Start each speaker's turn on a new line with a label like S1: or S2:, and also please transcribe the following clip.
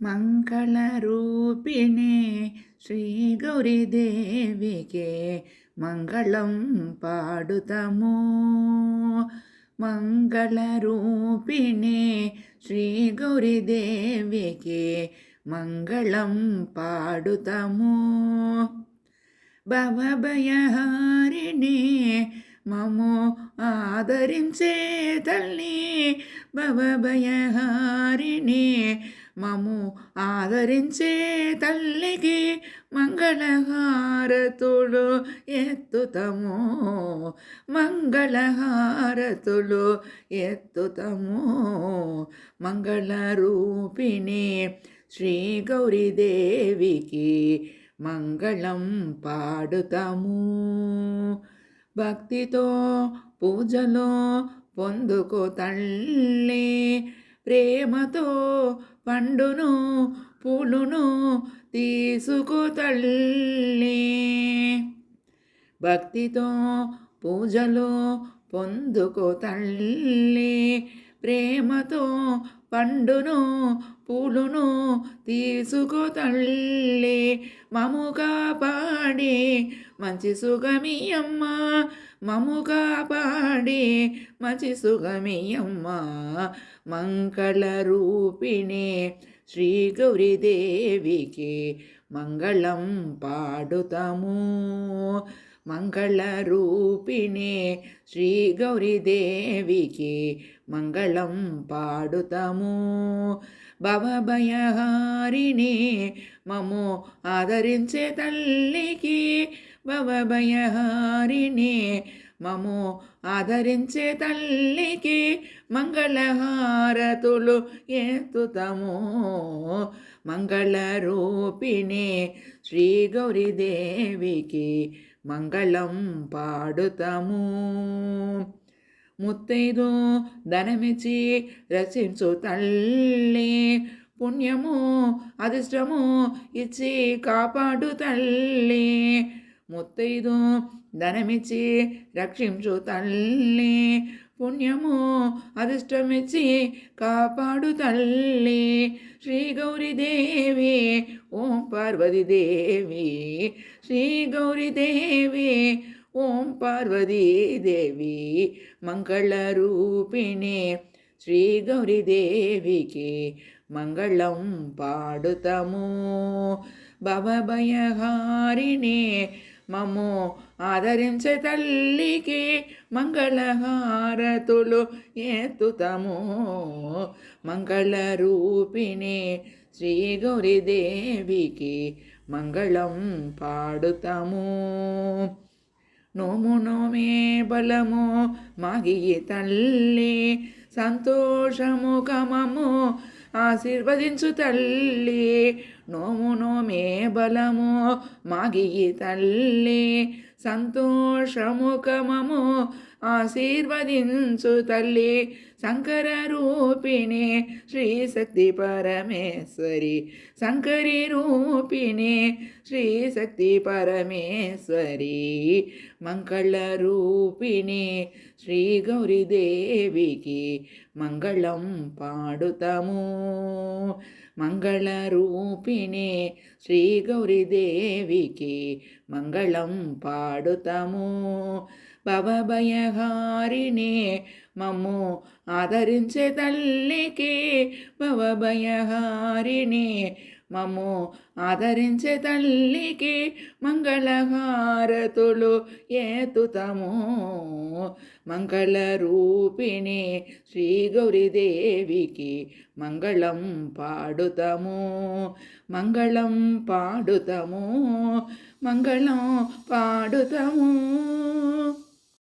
S1: మంగళరూపిణే శ్రీ గౌరీదేవికే మంగళం పాడుతము మంగళరూపిణే శ్రీ గౌరీదేవికే మంగళం పాడుతము భవభయహారిణి మము ఆదరించే తల్లి భవభయహారిణి మము ఆదరించే తల్లికి మంగళహారతులు ఎత్తుతము. మంగళహారతులు ఎత్తుతము. మంగళరూపిణి శ్రీ గౌరీదేవికి మంగళం పాడుతాము. భక్తితో పూజలో పొందుకో తల్లి. ప్రేమతో పండును పూలును తీసుకు తల్లి. భక్తితో పూజలు పొందుకు తల్లి. ప్రేమతో పండును పూలును తీసుకో తల్లి. మముగా పాడి మంచి సుగమి అమ్మ. మముగా పాడి మంచి సుగమి అమ్మ. మంగళ రూపిణి శ్రీ గౌరీదేవికి మంగళం పాడుతాము. మంగళ రూపిణి శ్రీ గౌరీదేవికి మంగళం పాడుతము. భవభయహారిణి మము ఆదరించే తల్లికి భవభయహారిణి మము ఆదరించే తల్లికి మంగళహారతులు ఎత్తుతము. మంగళరూపిణి శ్రీ గౌరీదేవికి మంగళం పాడుతాము. ముత్తైదు ధనమిచి రచించు తల్లి. పుణ్యము అదిష్టము ఇచ్చి కాపాడు తల్లి. ముత్తైదు ధనమిచ్చి రక్షించు తల్లి. పుణ్యము అదిష్టమిచ్చి కాపాడు తల్లి. శ్రీ గౌరీదేవి ఓం పార్వతీదేవి. శ్రీ గౌరీదేవి ఓం పార్వతీదేవి. మంగళరూపిణి శ్రీ గౌరీదేవికి మంగళం పాడుతము. భవభయహారిణి మము ఆదరించే తల్లికి మంగళహారతులు మంగళ మంగళరూపిణి శ్రీ గౌరీదేవికి మంగళం పాడుతాము. నోము నోమే బలము మాగియి తల్లి సంతోషము కమము ఆశీర్వదించు తల్లి. నోము నోమే బలము మాగియి తల్లి సంతోషముఖమము ఆశీర్వదించు తల్లి శంకర రూపిణి శ్రీశక్తి పరమేశ్వరి. శంకరి రూపిణి శ్రీశక్తి పరమేశ్వరి. మంగళ రూపిణి శ్రీ గౌరీదేవికి మంగళం పాడుతాము. మంగళ రూపిణి శ్రీ గౌరీదేవికి మంగళం పాడుతాము. భవభయహారినే మమ్ము ఆదరించే తల్లికి భవభయహారినే మమ్ము ఆదరించే తల్లికి మంగళహారతులు ఏతుతము. మంగళ రూపిణి శ్రీ గౌరీదేవికి మంగళం పాడుతము. మంగళం పాడుతము. మంగళం పాడుతము.